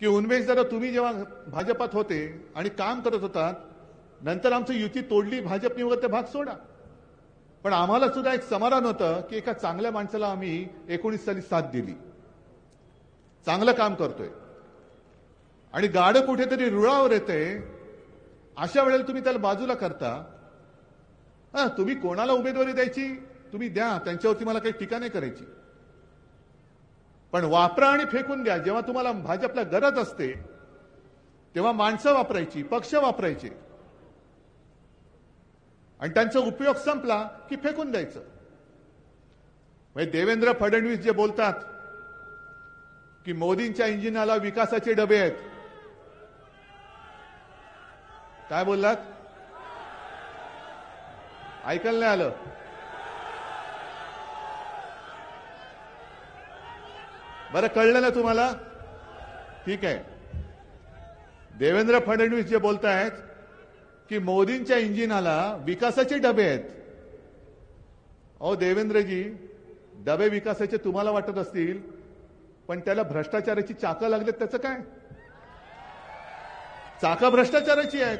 की उन्मेश दादा तुम्ही जेव्हा भाजपात होते आणि काम करत होतात नंतर आमची युती तोडली भाजपने वगैरे ते भाग सोडा. पण आम्हाला सुद्धा एक समाधान होतं की एका चांगल्या माणसाला आम्ही एकोणीस साली साथ दिली. चांगलं काम करतोय. आणि गाडं कुठेतरी रुळावर येते अशा वेळेला तुम्ही त्याला बाजूला करता. हा तुम्ही कोणाला उमेदवारी द्यायची? तुम्ही द्या त्यांच्यावरती मला काही टीका नाही करायची. पण वापरा आणि फेकून द्या. जेव्हा तुम्हाला भाजपला गरज असते तेव्हा माणसं वापरायची पक्ष वापरायचे. आणि त्यांचा उपयोग संपला की फेकून द्यायचं. म्हणजे देवेंद्र फडणवीस जे बोलतात की मोदींच्या इंजिनाला विकासाचे डबे आहेत. काय बोललात? ऐकायला नाही आलं. बरं कळलं ना तुम्हाला? ठीक आहे. देवेंद्र फडणवीस जे बोलत आहेत की मोदींच्या इंजिनाला विकासाचे डबे आहेत. अहो देवेंद्रजी डबे विकासाचे तुम्हाला वाटत असतील पण त्याला भ्रष्टाचाराची चाकं लागलेत त्याचं काय? चाका भ्रष्टाचाराची आहेत.